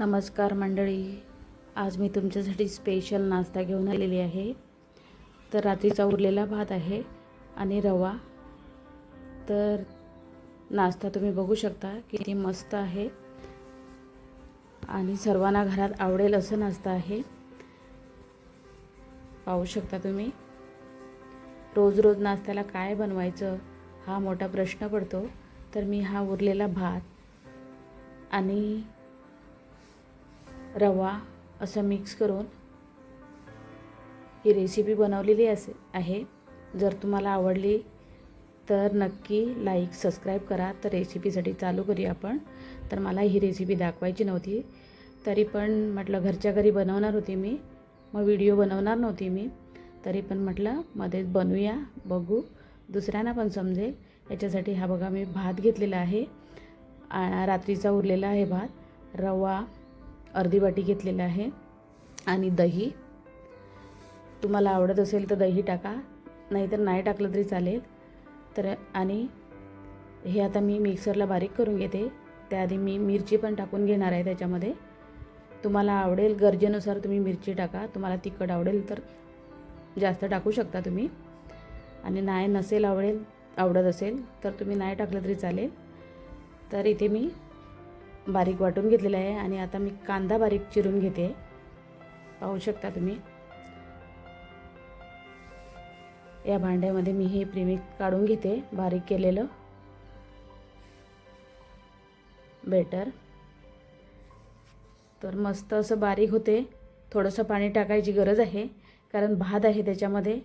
नमस्कार मंडळी. आज मी तुमच्यासाठी स्पेशल नाश्ता घेऊन आलेली आहे. तर रात्रीचा उरलेला भात आहे आणि रवा. तर नाश्ता तुम्ही बघू शकता किती मस्त आहे. आणि सर्वांना घरात आवडेल असं नाश्ता आहे. पाहू शकता तुम्ही. रोज रोज नाश्त्याला काय बनवायचं हा मोठा प्रश्न पडतो. तर मी हा उरलेला भात आणि रवा असं मिक्स करून ही रेसिपी बनवलेली असे आहे. जर तुम्हाला आवडली तर नक्की लाईक सबस्क्राईब करा. तर रेसिपीसाठी चालू करूया आपण. तर मला ही रेसिपी दाखवायची नव्हती. तरी पण म्हटलं घरच्या घरी बनवणार होती मी. मग व्हिडिओ बनवणार नव्हती मी. तरी पण म्हटलं मध्येच बनवूया बघू. दुसऱ्यांना पण समजेल. याच्यासाठी हा बघा मी भात घेतलेला आहे. आ- रात्रीचा उरलेला आहे भात. रवा अर्धी वाटी घेतलेलं आहे आणि दही. तुम्हाला आवडत असेल तर दही टाका नाहीतर नाही टाकलं तरी चालेल. तर आणि हे आता मी मिक्सरला बारीक करून घेते. त्याआधी मी मिरची पण टाकून घेणार आहे त्याच्यामध्ये. तुम्हाला आवडेल गरजेनुसार तुम्ही मिरची टाका. तुम्हाला तिखट आवडेल तर जास्त टाकू शकता तुम्ही. आणि नाही नसेल आवडेल आवडत असेल तर तुम्ही नाही टाकलं तरी चालेल. तर इथे मी बारीक वाटून घेतलेलं आहे आणि आता मी कांदा बारीक चिरून घेते. पाहू शकता तुम्ही. या भांड्यामध्ये मी हे प्रीमिक्स काढून घेते बारीक केलेलं. बेटर. तर मस्त असं बारीक होते. थोडंसं पाणी टाकायची गरज आहे कारण भात आहे त्याच्यामध्ये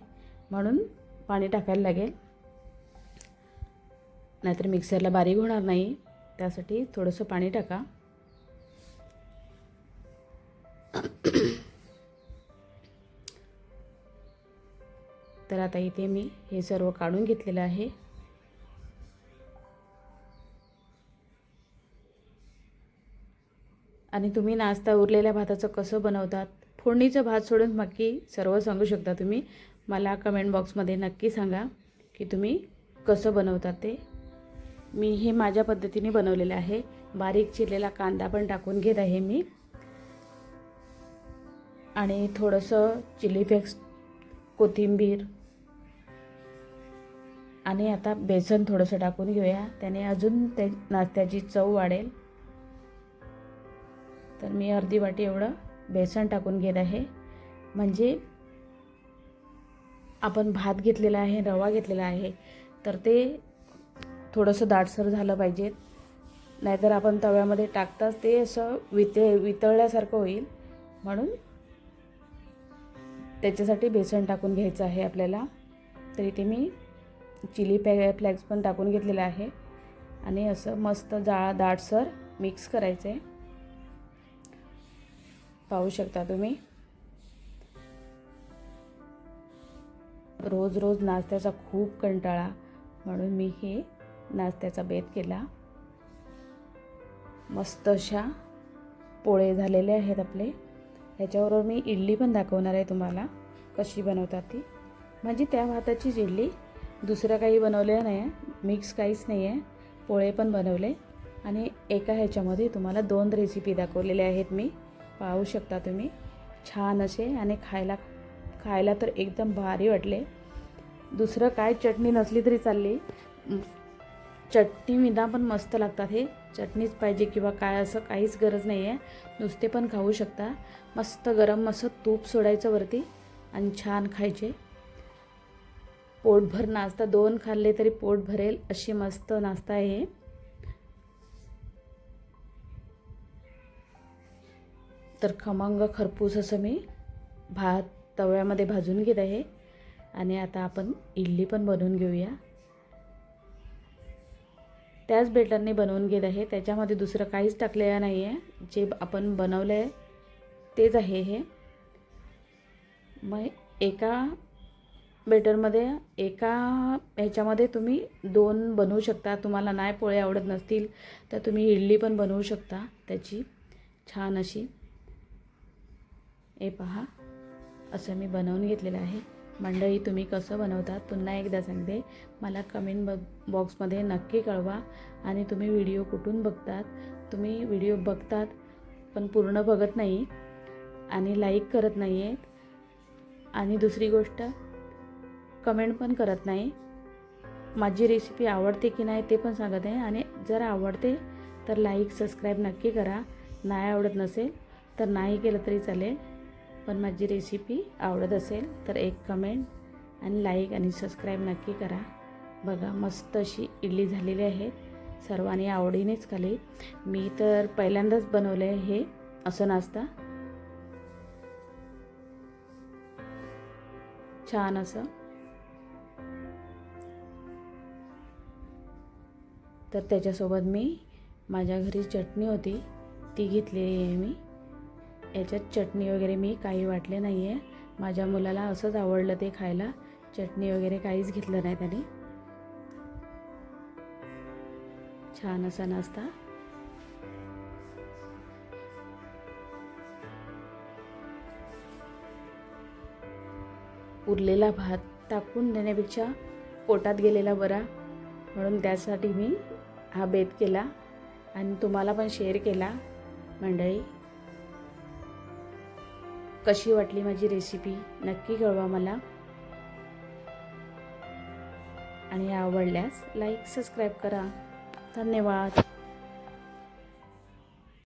म्हणून पाणी टाकायला लागेल. नाहीतर मिक्सरला बारीक होणार नाही. त्यासाठी थोडंसं पाणी टाका. तर आता इथे मी हे सर्व काढून घेतलेलं आहे. आणि तुम्ही नाश्ता उरलेल्या भाताचं कसं बनवतात फोडणीचं भात सोडून बाकी सर्व सांगू शकता तुम्ही. मला कमेंट बॉक्समध्ये नक्की सांगा की तुम्ही कसं बनवतात ते. मी हे माझ्या पद्धतीने बनवलेलं आहे. बारीक चिरलेला कांदा पण टाकून घेत आहे मी. आणि थोडंसं चिली फ्लेक्स कोथिंबीर आणि आता बेसन थोडंसं टाकून घेऊया. त्याने अजून ते नाश्त्याची चव वाढेल. तर मी अर्धी वाटी एवढं बेसन टाकून घेत आहे. म्हणजे आपण भात घेतलेला आहे रवा घेतलेला आहे तर ते थोडंसं दाटसर झालं पाहिजे. नाहीतर आपण तव्यामध्ये टाकताच ते असं वितळ वितळल्यासारखं होईल. म्हणून त्याच्यासाठी बेसन टाकून घ्यायचं आहे आपल्याला. तर इथे मी चिली पॅ फ्लॅक्स पण टाकून घेतलेलं आहे. आणि असं मस्त जाळ दाटसर मिक्स करायचं आहे पाहू शकता तुम्ही? रोज रोज नाश्त्याचा खूप कंटाळा. म्हणून मी हे नाश्त्याचा बेत केला. मस्त अशा पोळे झालेले आहेत आपले. ह्याच्याबरोबर मी इडली पण दाखवणार आहे तुम्हाला कशी बनवतात ती. म्हणजे त्या भाताचीच इडली दुसरं काही बनवलेलं नाही आहे. मिक्स काहीच नाही आहे. पोळे पण बनवले. आणि एका ह्याच्यामध्ये तुम्हाला दोन रेसिपी दाखवलेल्या आहेत मी. पाहू शकता तुम्ही. छान असे आणि खायला खायला तर एकदम भारी वाटले. दुसरं काय चटणी नसली तरी चालली. चटणी विना पण मस्त लागतात हे. चटणीच पाहिजे किंवा काय असं काहीच गरज नाही आहे नुसते पण खाऊ शकता. मस्त गरम मस्त तूप सोडायचं वरती आणि छान खायचे. पोटभर नाश्ता दोन खाल्ले तरी पोट भरेल अशी मस्त नाश्ता आहे हे. तर खमंग खरपूस असं मी भात तव्यामध्ये भाजून घेत आहे. आणि आता आपण इडली पण बनवून घेऊया. त्याच बेटरने बनवून घेत आहे. त्याच्यामध्ये दुसरं काहीच टाकलेलं नाही आहे जे आपण बनवलं आहे तेच आहे हे. मग एका बेटरमध्ये एका ह्याच्यामध्ये तुम्ही दोन बनवू शकता. तुम्हाला नाही पोळे आवडत नसतील तर तुम्ही इडली पण बनवू शकता. त्याची छान अशी हे पहा असं मी बनवून घेतलेलं आहे. मंडळी तुम्ही कसं बनवतात पुन्हा एकदा सांगते. मला कमेंट ब बॉक्समध्ये नक्की कळवा आणि तुम्ही व्हिडिओ कुठून बघतात? तुम्ही व्हिडिओ बघतात पण पूर्ण बघत नाही आणि लाईक करत नाही आहेत आणि दुसरी गोष्ट कमेंट पण करत नाही. माझी रेसिपी आवडते की नाही ते पण सांगत आहे. आणि जर आवडते तर लाईक सबस्क्राईब नक्की करा. नाही आवडत नसेल तर नाही केलं तरी चालेल. पण माझी रेसिपी आवडत असेल तर एक कमेंट आणि लाईक आणि सबस्क्राईब नक्की करा. बघा मस्त अशी इडली झालेली आहे. सर्वांनी आवडीनेच खाली मी तर पहिल्यांदाच बनवलं आहे हे असं नाश्ता. छान असं. तर त्याच्यासोबत मी माझ्या घरी चटणी होती ती घेतलेली आहे मी. याच्यात चटणी वगैरे मी काही वाटले नाही आहे माझ्या मुलाला असंच आवडलं ते खायला. चटणी वगैरे काहीच घेतलं नाही त्याने. छान असा नाश्ता. उरलेला भात टाकून देण्यापेक्षा पोटात गेलेला बरा. म्हणून त्यासाठी मी हा बेत केला. आणि तुम्हाला पण शेअर केला. मंडळी कशी वाटली माझी रेसिपी नक्की कळवा मला. आणि आवडल्यास लाईक सबस्क्राईब करा. धन्यवाद.